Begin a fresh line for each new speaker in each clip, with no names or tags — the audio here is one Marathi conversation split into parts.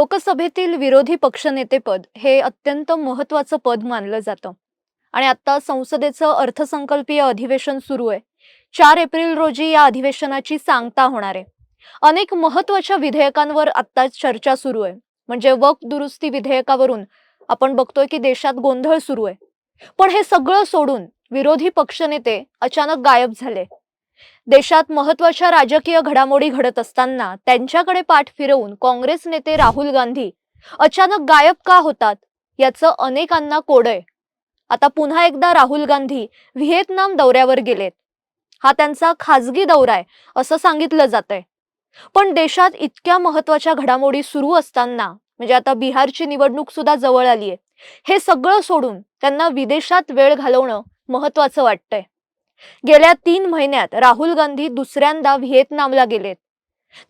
लोकसभेतील विरोधी पक्षनेतेपद हे अत्यंत महत्वाचं पद मानलं जातं. आणि आता संसदेचं अर्थसंकल्पीय अधिवेशन सुरू आहे. चार एप्रिल रोजी या अधिवेशनाची सांगता होणार आहे. अनेक महत्त्वाच्या विधेयकांवर आता चर्चा सुरू आहे. म्हणजे वक दुरुस्ती विधेयकावरून आपण बघतोय की देशात गोंधळ सुरू आहे. पण हे सगळं सोडून विरोधी पक्षनेते अचानक गायब झाले. देशात महत्त्वाच्या राजकीय घडामोडी घडत असताना त्यांच्याकडे पाठ फिरवून काँग्रेस नेते राहुल गांधी अचानक गायब का होतात याचं अनेकांना कोड आहे. आता पुन्हा एकदा राहुल गांधी व्हिएतनाम दौऱ्यावर गेलेत. हा त्यांचा खाजगी दौरा आहे असं सांगितलं जात आहे पण देशात इतक्या महत्त्वाच्या घडामोडी सुरू असताना म्हणजे आता बिहारची निवडणूक सुद्धा जवळ आली आहे हे सगळं सोडून त्यांना विदेशात वेळ घालवणं महत्वाचं वाटतंय. गेल्या तीन महिन्यात राहुल गांधी दुसऱ्यांदा व्हिएतनामला गेलेत.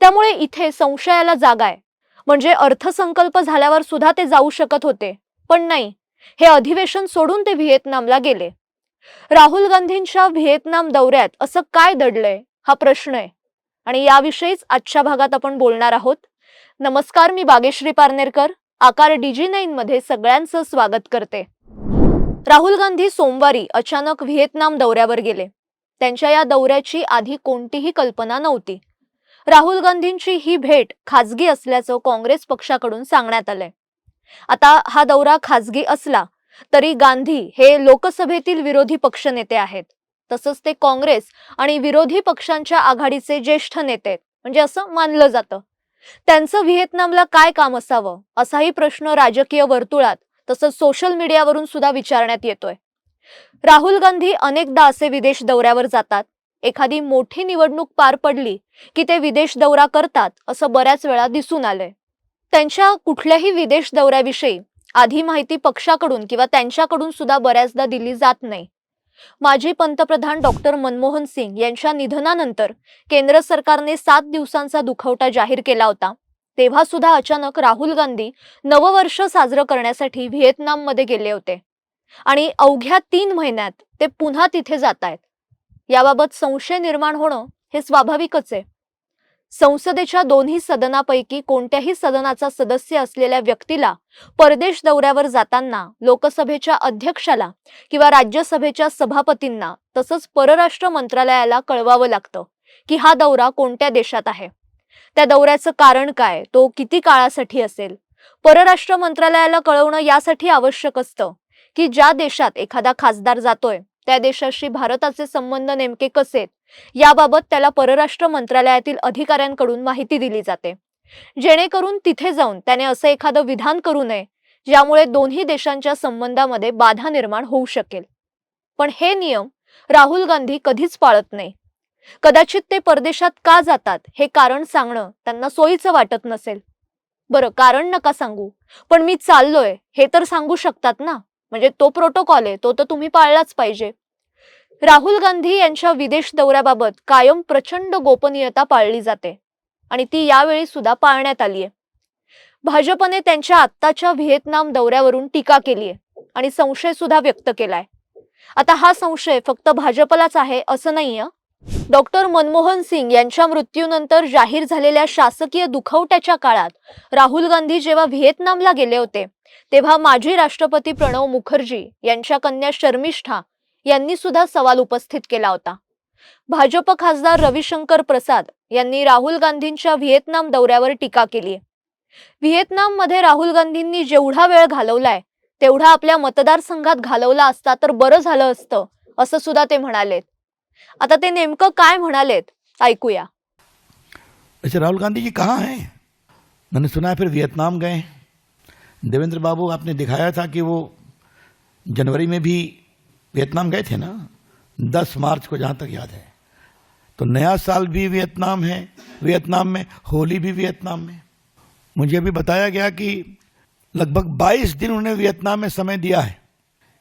त्यामुळे इथे संशयाला जागा आहे. म्हणजे अर्थसंकल्प झाल्यावर सुद्धा ते जाऊ शकत होते. पण नाही हे अधिवेशन सोडून ते व्हिएतनामला गेले. राहुल गांधींच्या व्हिएतनाम दौऱ्यात असं काय दडलंय हा प्रश्न आहे. आणि याविषयीच आजच्या भागात आपण बोलणार आहोत. नमस्कार मी बागेश्री पारनेरकर आकार डीजी नाईन मध्ये सगळ्यांचं स्वागत करते. राहुल गांधी सोमवारी अचानक व्हिएतनाम दौऱ्यावर गेले. त्यांच्या या दौऱ्याची आधी कोणतीही कल्पना नव्हती. राहुल गांधींची ही भेट खाजगी असल्याचं काँग्रेस पक्षाकडून सांगण्यात आलंय. आता हा दौरा खाजगी असला तरी गांधी हे लोकसभेतील विरोधी पक्षनेते आहेत. तसंच ते काँग्रेस आणि विरोधी पक्षांच्या आघाडीचे ज्येष्ठ नेते आहेत. म्हणजे असं मानलं जातं. त्यांचं व्हिएतनामला काय काम असावं? असाही प्रश्न राजकीय वर्तुळात तसंच सोशल मीडियावरून सुद्धा विचारण्यात येतोय. राहुल गांधी अनेकदा असे विदेश दौऱ्यावर जातात. एखादी मोठी निवडणूक पार पडली की ते विदेश दौरा करतात असं बऱ्याच वेळा दिसून आलंय. त्यांच्या कुठल्याही विदेश दौऱ्याविषयी आधी माहिती पक्षाकडून किंवा त्यांच्याकडून सुद्धा बऱ्याचदा दिली जात नाही. माजी पंतप्रधान डॉक्टर मनमोहन सिंग यांच्या निधनानंतर केंद्र सरकारने सात दिवसांचा दुखवटा जाहीर केला होता. तेव्हा सुद्धा अचानक राहुल गांधी नववर्ष साजरं करण्यासाठी व्हिएतनाममध्ये गेले होते. आणि अवघ्या तीन महिन्यात ते पुन्हा तिथे जात आहेत याबाबत संशय निर्माण होणं हे स्वाभाविकच आहे. संसदेच्या दोन्ही सदनापैकी कोणत्याही सदनाचा सदस्य असलेल्या व्यक्तीला परदेश दौऱ्यावर जाताना लोकसभेच्या अध्यक्षाला किंवा राज्यसभेच्या सभापतींना तसंच परराष्ट्र मंत्रालयाला कळवावं लागतं की हा दौरा कोणत्या देशात आहे. त्या दौऱ्याचं कारण काय? तो किती काळासाठी असेल? परराष्ट्र मंत्रालयाला कळवणं यासाठी आवश्यक असतं की ज्या देशात एखादा खासदार जातोय त्या देशाशी भारताचे संबंध नेमके कसे? याबाबत त्याला परराष्ट्र मंत्रालयातील अधिकाऱ्यांकडून माहिती दिली जाते. जेणेकरून तिथे जाऊन त्याने असं एखादं विधान करू नये ज्यामुळे दोन्ही देशांच्या संबंधामध्ये बाधा निर्माण होऊ शकेल. पण हे नियम राहुल गांधी कधीच पाळत नाही. कदाचित ते परदेशात का जातात हे कारण सांगणं त्यांना सोयीचं वाटत नसेल. बरं कारण नका सांगू. पण मी चाललोय हे तर सांगू शकतात ना? म्हणजे तो प्रोटोकॉल आहे तो तर तुम्ही पाळलाच पाहिजे. राहुल गांधी यांच्या विदेश दौऱ्याबाबत कायम प्रचंड गोपनीयता पाळली जाते आणि ती यावेळी सुद्धा पाळण्यात आली आहे भाजपने त्यांच्या आत्ताच्या व्हिएतनाम दौऱ्यावरून टीका केली आहे आणि संशय सुद्धा व्यक्त केलाय. आता हा संशय फक्त भाजपलाच आहे असं नाहीये डॉक्टर मनमोहन सिंग यांच्या मृत्यूनंतर जाहीर झालेल्या शासकीय दुखवट्याच्या काळात राहुल गांधी जेव्हा व्हिएतनामला गेले होते तेव्हा माजी राष्ट्रपती प्रणव मुखर्जी यांच्या कन्या शर्मिष्ठा यांनी सुद्धा सवाल उपस्थित केला होता. भाजप खासदार रविशंकर प्रसाद यांनी राहुल गांधींच्या व्हिएतनाम दौऱ्यावर टीका केली व्हिएतनाममध्ये राहुल गांधींनी जेवढा वेळ घालवलाय तेवढा आपल्या मतदारसंघात घालवला असता तर बरं झालं असतं असं सुद्धा ते म्हणालेत. आता ते नेमकं काय ऐकूया.
वैसे राहुल गांधी जी कहाँ हैं? मैंने सुना है फिर वियतनाम गए देवेंद्र बाबू, आपने दिखाया था कि वो जनवरी में भी वियतनाम गए थे ना? दस मार्च को जहाँ तक याद है। तो नया साल भी वियतनाम है, वियतनाम में, होली भी वियतनाम में। मुझे अभी बताया गया कि लगभग 22 दिन उन्होंने वियतनाम में समय दिया है।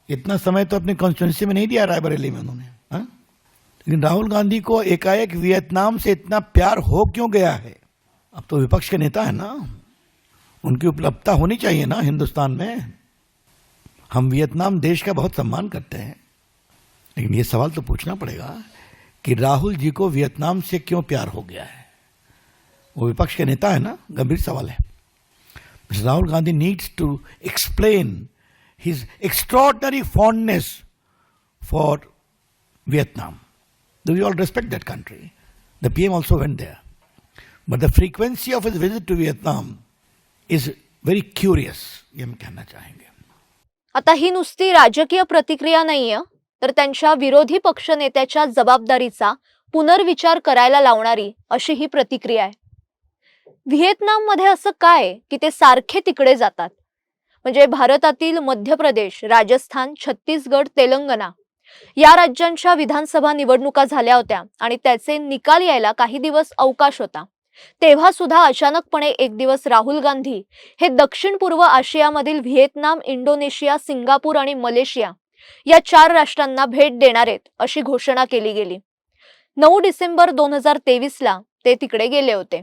इतना समय तो अपनी कॉन्स्टिट्यूंसी में नहीं दिया, रायबरेली में उन्होंने? लेकिन राहुल गांधी को एकाएक वियतनाम से इतना प्यार हो क्यों गया है? अब तो विपक्ष के नेता है ना। उनकी उपलब्धता होनी चाहिए ना हिंदुस्तान में। हम वियतनाम देश का बहुत सम्मान करते हैं। लेकिन ये सवाल तो पूछना पड़ेगा कि राहुल जी को वियतनाम से क्यों प्यार हो गया है? वो विपक्ष के नेता है ना? गंभीर सवाल है। Gandhi needs to explain his extraordinary fondness for Vietnam. Though we all respect that country. The PM also went there. But the frequency of his visit to Vietnam is very curious, ये हम कहना चाहेंगे
आता ही नुसती राजकीय प्रतिक्रिया नाहीये तर त्यांच्या विरोधी पक्षनेत्याच्या जबाबदारीचा पुनर्विचार करायला लावणारी अशी ही प्रतिक्रिया आहे व्हिएतनाममध्ये असं काय की ते सारखे तिकडे जातात म्हणजे भारतातील मध्य प्रदेश राजस्थान छत्तीसगड तेलंगणा या राज्यांच्या विधानसभा निवडणुका झाल्या होत्या आणि त्याचे निकाल यायला काही दिवस अवकाश होता. तेव्हा सुद्धा अचानकपणे एक दिवस राहुल गांधी हे दक्षिण पूर्व आशियामधील व्हिएतनाम इंडोनेशिया सिंगापूर आणि मलेशिया या चार राष्ट्रांना भेट देणार आहेत अशी घोषणा केली गेली. नऊ डिसेंबर दोन हजार तेवीसला ते तिकडे गेले होते.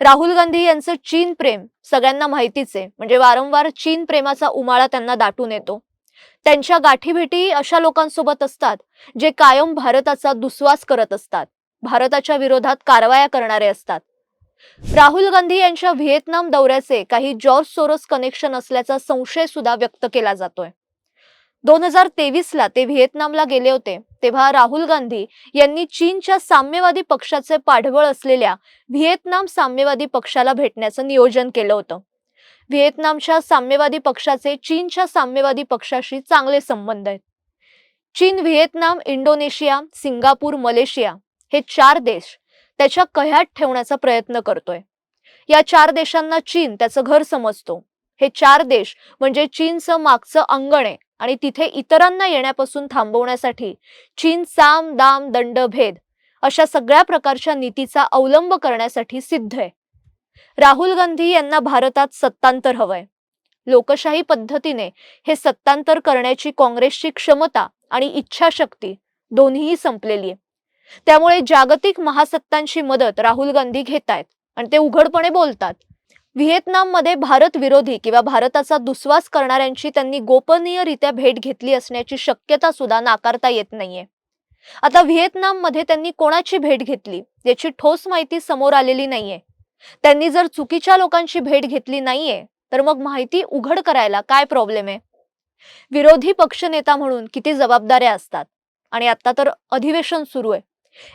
राहुल गांधी यांचं चीन प्रेम सगळ्यांना माहितीच आहे. म्हणजे वारंवार चीन प्रेमाचा उमाळा त्यांना दाटून येतो. त्यांच्या गाठीभेटी अशा लोकांसोबत असतात जे कायम भारताचा दुस्वास करत असतात. भारताच्या विरोधात कारवाया करणारे असतात. राहुल गांधी यांच्या व्हिएतनाम दौऱ्याचे काही जॉर्ज सोरोस कनेक्शन असल्याचा संशय सुद्धा व्यक्त केला जातोय. दोन हजार तेवीसला ते व्हिएतनामला गेले होते तेव्हा राहुल गांधी यांनी चीनच्या साम्यवादी पक्षाचे पाठबळ असलेल्या व्हिएतनाम साम्यवादी पक्षाला भेटण्याचं नियोजन केलं होतं. व्हिएतनामच्या साम्यवादी पक्षाचे चीनच्या साम्यवादी पक्षाशी चांगले संबंध आहेत. चीन व्हिएतनाम इंडोनेशिया सिंगापूर मलेशिया हे चार देश त्याच्या कह्यात ठेवण्याचा प्रयत्न करतोय. या चार देशांना चीन त्याचं घर समजतो. हे चार देश म्हणजे चीनचं मागचं अंगण आहे आणि तिथे इतरांना येण्यापासून थांबवण्यासाठी चीन साम दाम दंड भेद अशा सगळ्या प्रकारच्या नीतीचा अवलंब करण्यासाठी सिद्ध आहे. राहुल गांधी यांना भारतात सत्तांतर हवंय. लोकशाही पद्धतीने हे सत्तांतर करण्याची काँग्रेसची क्षमता आणि इच्छाशक्ती दोन्हीही संपलेली आहे. त्यामुळे जागतिक महासत्तांची मदत राहुल गांधी घेत आहेत आणि ते उघडपणे बोलतात. व्हिएतनाममध्ये भारत विरोधी किंवा भारताचा दुस्वास करणाऱ्यांची त्यांनी गोपनीयरित्या भेट घेतली असण्याची शक्यता सुद्धा नाकारता येत नाहीये. आता व्हिएतनाममध्ये त्यांनी कोणाची भेट घेतली याची ठोस माहिती समोर आलेली नाहीये. त्यांनी जर चुकीच्या लोकांची भेट घेतली नाहीये तर मग माहिती उघड करायला काय प्रॉब्लेम आहे? विरोधी पक्षनेता म्हणून किती जबाबदाऱ्या असतात? आणि आता तर अधिवेशन सुरू आहे.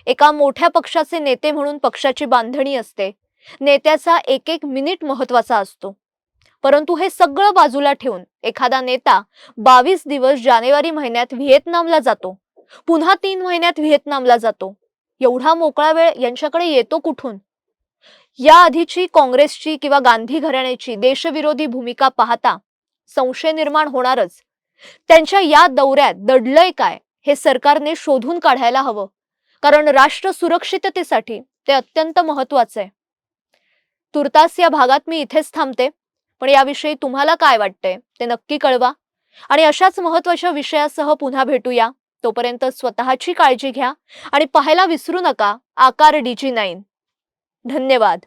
एका मोठ्या पक्षाचे नेते म्हणून पक्षाची बांधणी असते. नेत्याचा एक एक मिनिट महत्त्वाचा असतो. परंतु हे सगळं बाजूला ठेवून एखादा नेता बावीस दिवस जानेवारी महिन्यात व्हिएतनामला जातो. पुन्हा तीन महिन्यात व्हिएतनामला जातो. एवढा मोकळा वेळ यांच्याकडे येतो कुठून? या आधीची काँग्रेसची किंवा गांधी घराण्याची देशविरोधी भूमिका पाहता संशय निर्माण होणारच. त्यांच्या या दौऱ्यात दडलंय काय हे सरकारने शोधून काढायला हवं. कारण राष्ट्र सुरक्षिततेसाठी ते अत्यंत महत्वाचं आहे. तुर्तास या भागात मी इथेच थांबते पण याविषयी तुम्हाला काय वाटतंय ते नक्की कळवा. आणि अशाच महत्त्वाच्या विषयासह पुन्हा भेटूया. तोपर्यंत स्वतःची काळजी घ्या आणि पाहायला विसरू नका आकार डीजी नाईन. धन्यवाद.